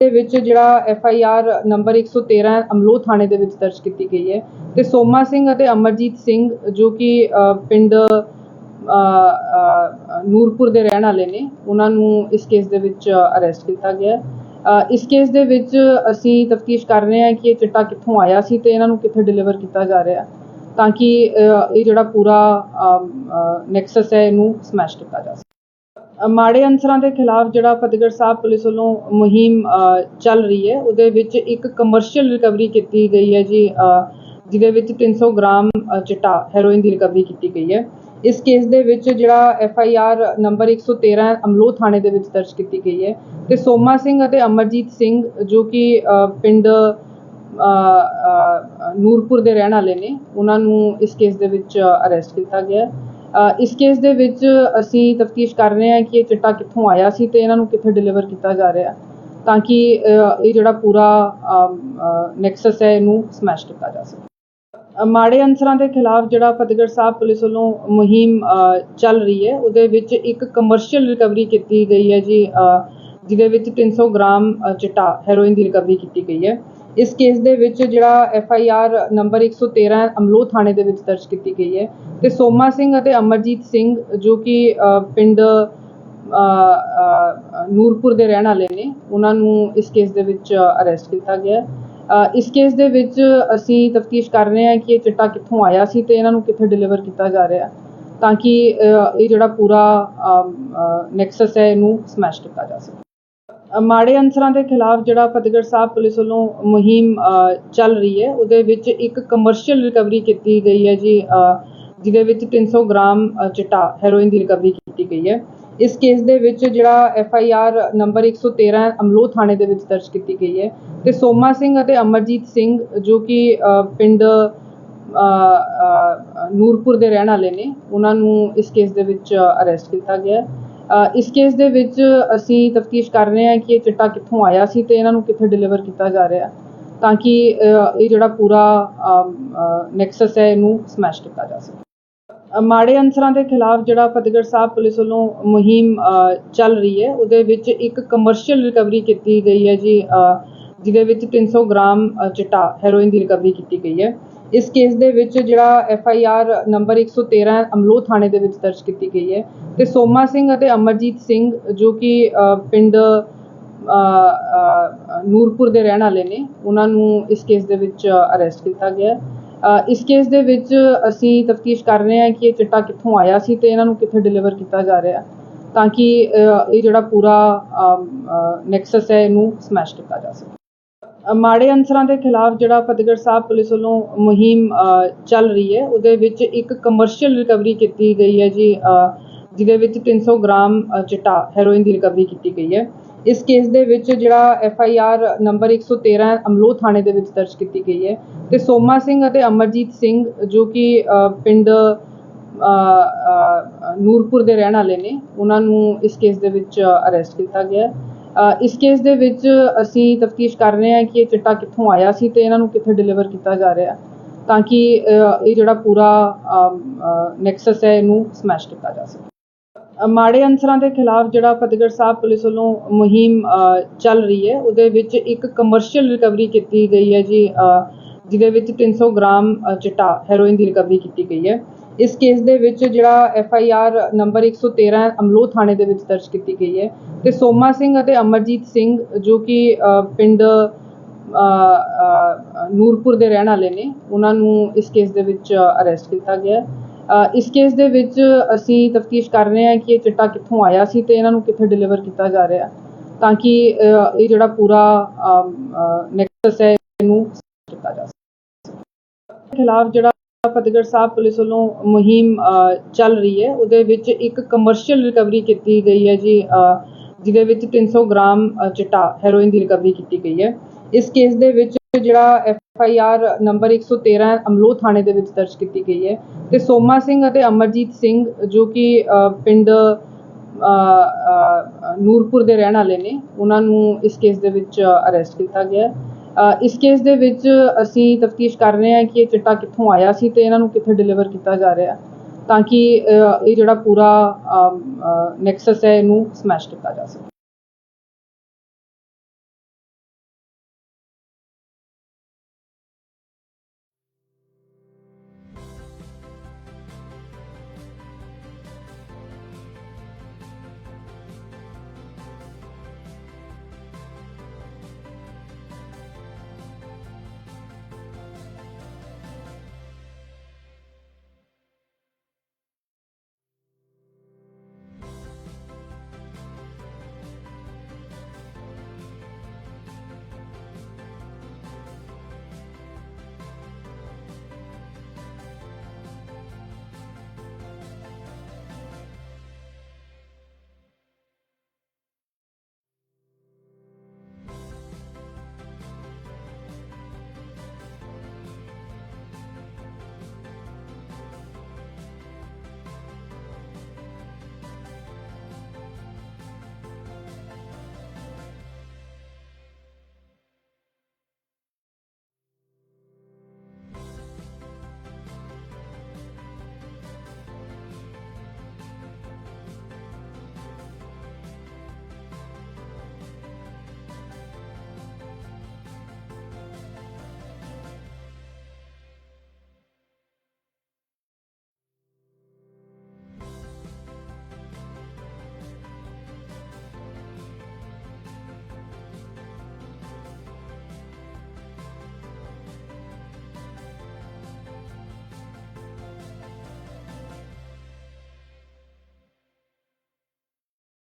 ਦੇ ਵਿੱਚ ਜਿਹੜਾ F I R number 113 Amloh ਥਾਣੇ ਦੇ ਵਿੱਚ ਦਰਜ ਕੀਤੀ ਗਈ ਹੈ। ਤੇ ਸੋਮਾ ਸਿੰਘ ਅਤੇ ਅਮਰਜੀਤ ਸਿੰਘ, ਜੋ ਕਿ ਪਿੰਡ ਨੂਰਪੁਰ ਦੇ ਰਹਿਣ ਵਾਲੇ ਨੇ, ਉਹਨਾਂ ਨੂੰ ਇਸ ਕੇਸ ਦੇ ਵਿੱਚ ਅਰੈਸਟ ਕੀਤਾ ਗਿਆ ਇਸ ਕੇਸ ਦੇ ਵਿੱਚ ਅਸੀਂ ਤਫਤੀਸ਼ ਕਰ ਰਹੇ ਹਾਂ ਕਿ ਇਹ ਚਿੱਟਾ ਕਿੱਥੋਂ ਆਇਆ ਸੀ ਤੇ ਇਹਨਾਂ ਨੂੰ ਕਿੱਥੇ ਡਿਲੀਵਰ ਕੀਤਾ ਜਾ ਰਿਹਾ ਤਾਂ ਕਿ ਇਹ ਜਿਹੜਾ ਪੂਰਾ ਨੈਕਸਸ ਹੈ, ਇਹਨੂੰ ਸਮੈਸ਼ ਕੀਤਾ ਜਾ ਸਕੇ। ਮਾੜੇ ਅਨਸਰਾਂ ਦੇ ਖਿਲਾਫ ਜਿਹੜਾ ਫਤਿਹਗੜ੍ਹ ਸਾਹਿਬ ਪੁਲਿਸ ਵੱਲੋਂ ਮੁਹਿੰਮ ਚੱਲ ਰਹੀ ਹੈ ਉਹਦੇ ਵਿੱਚ ਇੱਕ ਕਮਰਸ਼ੀਅਲ ਰਿਕਵਰੀ ਕੀਤੀ ਗਈ ਹੈ ਜੀ ਜਿਹਦੇ ਵਿੱਚ 300 ਗ੍ਰਾਮ ਅ, ਚਿੱਟਾ ਹੈਰੋਇਨ ਦੀ ਰਿਕਵਰੀ ਕੀਤੀ ਗਈ ਹੈ। ਇਸ ਕੇਸ ਦੇ ਵਿੱਚ ਜਿਹੜਾ F I R number 113 Amloh ਥਾਣੇ ਦੇ ਵਿੱਚ ਦਰਜ ਕੀਤੀ ਗਈ ਹੈ ਤੇ ਸੋਮਾ ਸਿੰਘ ਅਤੇ ਅਮਰਜੀਤ ਸਿੰਘ ਜੋ ਕਿ ਪਿੰਡ ਨੂਰਪੁਰ ਦੇ ਰਹਿਣ ਵਾਲੇ ਨੇ ਉਹਨਾਂ ਨੂੰ ਇਸ ਕੇਸ ਦੇ ਵਿੱਚ ਅਰੈਸਟ ਕੀਤਾ ਗਿਆ ਹੈ। ਇਸ ਕੇਸ ਦੇ ਵਿੱਚ ਅਸੀਂ ਤਫਤੀਸ਼ ਕਰ ਰਹੇ ਹਾਂ ਕਿ ਇਹ ਚਿੱਟਾ ਕਿੱਥੋਂ ਆਇਆ ਸੀ ਤੇ ਇਹਨਾਂ ਨੂੰ ਕਿੱਥੇ ਡਿਲੀਵਰ ਕੀਤਾ ਜਾ ਰਿਹਾ ਤਾਂ ਕਿ ਇਹ ਜਿਹੜਾ ਪੂਰਾ ਨੈਕਸਸ ਹੈ, ਇਹਨੂੰ ਸਮੈਸ਼ ਕੀਤਾ ਜਾ ਸਕੇ। ਮਾੜੇ ਅਨਸਰਾਂ ਦੇ ਖਿਲਾਫ ਜਿਹੜਾ ਫਤਿਹਗੜ੍ਹ ਸਾਹਿਬ ਪੁਲਿਸ ਵੱਲੋਂ ਮੁਹਿੰਮ ਚੱਲ ਰਹੀ ਹੈ, ਉਹਦੇ ਵਿੱਚ ਇੱਕ ਕਮਰਸ਼ੀਅਲ ਰਿਕਵਰੀ ਕੀਤੀ ਗਈ ਹੈ ਜੀ ਜਿਹਦੇ ਵਿੱਚ 300 ਗ੍ਰਾਮ ਚਿੱਟਾ ਹੈਰੋਇਨ ਦੀ ਰਿਕਵਰੀ ਕੀਤੀ ਗਈ ਹੈ। ਇਸ ਕੇਸ ਦੇ ਵਿੱਚ ਜਿਹੜਾ F I R number 113 Amloh ਥਾਣੇ ਦੇ ਵਿੱਚ ਦਰਜ ਕੀਤੀ ਗਈ ਹੈ ਤੇ ਸੋਮਾ ਸਿੰਘ ਅਤੇ ਅਮਰਜੀਤ ਸਿੰਘ, ਜੋ ਕਿ ਪਿੰਡ ਨੂਰਪੁਰ ਦੇ ਰਹਿਣ ਵਾਲੇ ਨੇ, ਉਹਨਾਂ ਨੂੰ ਇਸ ਕੇਸ ਦੇ ਵਿੱਚ ਅਰੈਸਟ ਕੀਤਾ ਗਿਆ ਇਸ ਕੇਸ ਦੇ ਵਿੱਚ ਅਸੀਂ ਤਫਤੀਸ਼ ਕਰ ਰਹੇ ਹਾਂ ਕਿ ਇਹ ਚਿੱਟਾ ਕਿੱਥੋਂ ਆਇਆ ਸੀ ਤੇ ਇਹਨਾਂ ਨੂੰ ਕਿੱਥੇ ਡਿਲੀਵਰ ਕੀਤਾ ਜਾ ਰਿਹਾ ਤਾਂ ਕਿ ਇਹ ਜਿਹੜਾ ਪੂਰਾ ਨੈਕਸਸ ਹੈ, ਇਹਨੂੰ ਸਮੈਸ਼ ਕੀਤਾ ਜਾ ਸਕੇ। ਮਾੜੇ ਅਨਸਰਾਂ ਦੇ ਖਿਲਾਫ ਜਿਹੜਾ ਫਤਿਹਗੜ੍ਹ ਸਾਹਿਬ ਪੁਲਿਸ ਵੱਲੋਂ ਮੁਹਿੰਮ ਚੱਲ ਰਹੀ ਹੈ ਉਹਦੇ ਵਿੱਚ ਇੱਕ ਕਮਰਸ਼ੀਅਲ ਰਿਕਵਰੀ ਕੀਤੀ ਗਈ ਹੈ ਜੀ ਜਿਹਦੇ ਵਿੱਚ 300 ਗ੍ਰਾਮ ਅ, ਚਿੱਟਾ ਹੈਰੋਇਨ ਦੀ ਰਿਕਵਰੀ ਕੀਤੀ ਗਈ ਹੈ। ਇਸ ਕੇਸ ਦੇ ਵਿੱਚ ਜਿਹੜਾ F I R number 113 Amloh ਥਾਣੇ ਦੇ ਵਿੱਚ ਦਰਜ ਕੀਤੀ ਗਈ ਹੈ ਤੇ ਸੋਮਾ ਸਿੰਘ ਅਤੇ ਅਮਰਜੀਤ ਸਿੰਘ ਜੋ ਕਿ ਪਿੰਡ ਨੂਰਪੁਰ ਦੇ ਰਹਿਣ ਵਾਲੇ ਨੇ ਉਹਨਾਂ ਨੂੰ ਇਸ ਕੇਸ ਦੇ ਵਿੱਚ ਅਰੈਸਟ ਕੀਤਾ ਗਿਆ ਹੈ। ਇਸ ਕੇਸ ਦੇ ਵਿੱਚ ਅਸੀਂ ਤਫਤੀਸ਼ ਕਰ ਰਹੇ ਹਾਂ ਕਿ ਇਹ ਚਿੱਟਾ ਕਿੱਥੋਂ ਆਇਆ ਸੀ ਤੇ ਇਹਨਾਂ ਨੂੰ ਕਿੱਥੇ ਡਿਲੀਵਰ ਕੀਤਾ ਜਾ ਰਿਹਾ ਤਾਂ ਕਿ ਇਹ ਜਿਹੜਾ ਪੂਰਾ ਨੈਕਸਸ ਹੈ, ਇਹਨੂੰ ਸਮੈਸ਼ ਕੀਤਾ ਜਾ ਸਕੇ। ਮਾੜੇ ਅਨਸਰਾਂ ਦੇ ਖਿਲਾਫ ਜਿਹੜਾ ਫਤਿਹਗੜ੍ਹ ਸਾਹਿਬ ਪੁਲਿਸ ਵੱਲੋਂ ਮੁਹਿੰਮ ਚੱਲ ਰਹੀ ਹੈ, ਉਹਦੇ ਵਿੱਚ ਇੱਕ ਕਮਰਸ਼ੀਅਲ ਰਿਕਵਰੀ ਕੀਤੀ ਗਈ ਹੈ ਜੀ ਜਿਹਦੇ ਵਿੱਚ 300 ਗ੍ਰਾਮ ਚਿੱਟਾ ਹੈਰੋਇਨ ਦੀ ਰਿਕਵਰੀ ਕੀਤੀ ਗਈ ਹੈ। ਇਸ ਕੇਸ ਦੇ ਵਿੱਚ ਜਿਹੜਾ F I R number 113 Amloh ਥਾਣੇ ਦੇ ਵਿੱਚ ਦਰਜ ਕੀਤੀ ਗਈ ਹੈ ਤੇ ਸੋਮਾ ਸਿੰਘ ਅਤੇ ਅਮਰਜੀਤ ਸਿੰਘ, ਜੋ ਕਿ ਪਿੰਡ ਨੂਰਪੁਰ ਦੇ ਰਹਿਣ ਵਾਲੇ ਨੇ, ਉਹਨਾਂ ਨੂੰ ਇਸ ਕੇਸ ਦੇ ਵਿੱਚ ਅਰੈਸਟ ਕੀਤਾ ਗਿਆ ਇਸ ਕੇਸ ਦੇ ਵਿੱਚ ਅਸੀਂ ਤਫਤੀਸ਼ ਕਰ ਰਹੇ ਹਾਂ ਕਿ ਇਹ ਚਿੱਟਾ ਕਿੱਥੋਂ ਆਇਆ ਸੀ ਤੇ ਇਹਨਾਂ ਨੂੰ ਕਿੱਥੇ ਡਿਲੀਵਰ ਕੀਤਾ ਜਾ ਰਿਹਾ ਤਾਂ ਕਿ ਇਹ ਜਿਹੜਾ ਪੂਰਾ ਨੈਕਸਸ ਹੈ, ਇਹਨੂੰ ਸਮੈਸ਼ ਕੀਤਾ ਜਾ ਸਕੇ। ਮਾੜੇ ਅਨਸਰਾਂ ਦੇ ਖਿਲਾਫ ਜਿਹੜਾ ਫਤਿਹਗੜ੍ਹ ਸਾਹਿਬ ਪੁਲਿਸ ਵੱਲੋਂ ਮੁਹਿੰਮ ਚੱਲ ਰਹੀ ਹੈ ਉਹਦੇ ਵਿੱਚ ਇੱਕ ਕਮਰਸ਼ੀਅਲ ਰਿਕਵਰੀ ਕੀਤੀ ਗਈ ਹੈ ਜੀ ਜਿਹਦੇ ਵਿੱਚ 300 ਗ੍ਰਾਮ ਅ, ਚਿੱਟਾ ਹੈਰੋਇਨ ਦੀ ਰਿਕਵਰੀ ਕੀਤੀ ਗਈ ਹੈ। ਇਸ ਕੇਸ ਦੇ ਵਿੱਚ ਜਿਹੜਾ F I R number 113 Amloh ਥਾਣੇ ਦੇ ਵਿੱਚ ਦਰਜ ਕੀਤੀ ਗਈ ਹੈ ਤੇ ਸੋਮਾ ਸਿੰਘ ਅਤੇ ਅਮਰਜੀਤ ਸਿੰਘ ਜੋ ਕਿ ਪਿੰਡ ਨੂਰਪੁਰ ਦੇ ਰਹਿਣ ਵਾਲੇ ਨੇ ਉਹਨਾਂ ਨੂੰ ਇਸ ਕੇਸ ਦੇ ਵਿੱਚ ਅਰੈਸਟ ਕੀਤਾ ਗਿਆ ਹੈ। ਇਸ ਕੇਸ ਦੇ ਵਿੱਚ ਅਸੀਂ ਤਫਤੀਸ਼ ਕਰ ਰਹੇ ਹਾਂ ਕਿ ਇਹ ਚਿੱਟਾ ਕਿੱਥੋਂ ਆਇਆ ਸੀ ਤੇ ਇਹਨਾਂ ਨੂੰ ਕਿੱਥੇ ਡਿਲੀਵਰ ਕੀਤਾ ਜਾ ਰਿਹਾ ਤਾਂ ਕਿ ਇਹ ਜਿਹੜਾ ਪੂਰਾ ਨੈਕਸਸ ਹੈ, ਇਹਨੂੰ ਸਮੈਸ਼ ਕੀਤਾ ਜਾ ਸਕੇ। ਮਾੜੇ ਅਨਸਰਾਂ ਦੇ ਖਿਲਾਫ ਜਿਹੜਾ ਫਤਿਹਗੜ੍ਹ ਸਾਹਿਬ ਪੁਲਿਸ ਵੱਲੋਂ ਮੁਹਿੰਮ ਚੱਲ ਰਹੀ ਹੈ, ਉਹਦੇ ਵਿੱਚ ਇੱਕ ਕਮਰਸ਼ੀਅਲ ਰਿਕਵਰੀ ਕੀਤੀ ਗਈ ਹੈ ਜੀ ਜਿਹਦੇ ਵਿੱਚ 300 ਗ੍ਰਾਮ ਚਿੱਟਾ ਹੈਰੋਇਨ ਦੀ ਰਿਕਵਰੀ ਕੀਤੀ ਗਈ ਹੈ। ਇਸ ਕੇਸ ਦੇ ਵਿੱਚ ਜਿਹੜਾ F I R number 113 Amloh ਥਾਣੇ ਦੇ ਵਿੱਚ ਦਰਜ ਕੀਤੀ ਗਈ ਹੈ ਤੇ ਸੋਮਾ ਸਿੰਘ ਅਤੇ ਅਮਰਜੀਤ ਸਿੰਘ, ਜੋ ਕਿ ਪਿੰਡ ਨੂਰਪੁਰ ਦੇ ਰਹਿਣ ਵਾਲੇ ਨੇ, ਉਹਨਾਂ ਨੂੰ ਇਸ ਕੇਸ ਦੇ ਵਿੱਚ ਅਰੈਸਟ ਕੀਤਾ ਗਿਆ ਇਸ ਕੇਸ ਦੇ ਵਿੱਚ ਅਸੀਂ ਤਫਤੀਸ਼ ਕਰ ਰਹੇ ਹਾਂ ਕਿ ਇਹ ਚਿੱਟਾ ਕਿੱਥੋਂ ਆਇਆ ਸੀ ਤੇ ਇਹਨਾਂ ਨੂੰ ਕਿੱਥੇ ਡਿਲੀਵਰ ਕੀਤਾ ਜਾ ਰਿਹਾ ਤਾਂ ਕਿ ਇਹ ਜਿਹੜਾ ਪੂਰਾ ਨੈਕਸਸ ਹੈ, ਇਹਨੂੰ ਕੀਤਾ ਜਾ ਸਕੇ। ਖਿਲਾਫ ਜਿਹੜਾ ਫਤਿਹਗੜ੍ਹ ਸਾਹਿਬ ਪੁਲਿਸ ਵੱਲੋਂ ਮੁਹਿੰਮ ਚੱਲ ਰਹੀ ਹੈ। ਉਹਦੇ ਵਿੱਚ ਇੱਕ ਕਮਰਸ਼ੀਅਲ ਰਿਕਵਰੀ ਕੀਤੀ ਗਈ ਹੈ ਜੀ ਜਿਹਦੇ ਵਿੱਚ 300 ਗ੍ਰਾਮ ਅ, ਚਿੱਟਾ ਹੈਰੋਇਨ ਦੀ ਰਿਕਵਰੀ ਕੀਤੀ ਗਈ ਹੈ। ਇਸ ਕੇਸ ਦੇ ਵਿੱਚ ਜਿਹੜਾ F I R number 113 Amloh ਥਾਣੇ ਦੇ ਵਿੱਚ ਦਰਜ ਕੀਤੀ ਗਈ ਹੈ। ਤੇ ਸੋਮਾ ਸਿੰਘ ਅਤੇ ਅਮਰਜੀਤ ਸਿੰਘ ਜੋ ਕਿ ਪਿੰਡ ਨੂਰਪੁਰ ਦੇ ਰਹਿਣ ਵਾਲੇ ਨੇ ਉਹਨਾਂ ਨੂੰ ਇਸ ਕੇਸ ਦੇ ਵਿੱਚ ਅਰੈਸਟ ਕੀਤਾ ਗਿਆ ਇਸ ਕੇਸ ਦੇ ਵਿੱਚ ਅਸੀਂ ਤਫਤੀਸ਼ ਕਰ ਰਹੇ ਹਾਂ ਕਿ ਇਹ ਚਿੱਟਾ ਕਿੱਥੋਂ ਆਇਆ ਸੀ ਤੇ ਇਹਨਾਂ ਨੂੰ ਕਿੱਥੇ ਡਿਲੀਵਰ ਕੀਤਾ ਜਾ ਰਿਹਾ ਤਾਂ ਕਿ ਇਹ ਜਿਹੜਾ ਪੂਰਾ ਨੈਕਸਸ ਹੈ, ਇਹਨੂੰ ਸਮੈਸ਼ ਕੀਤਾ ਜਾ ਸਕੇ।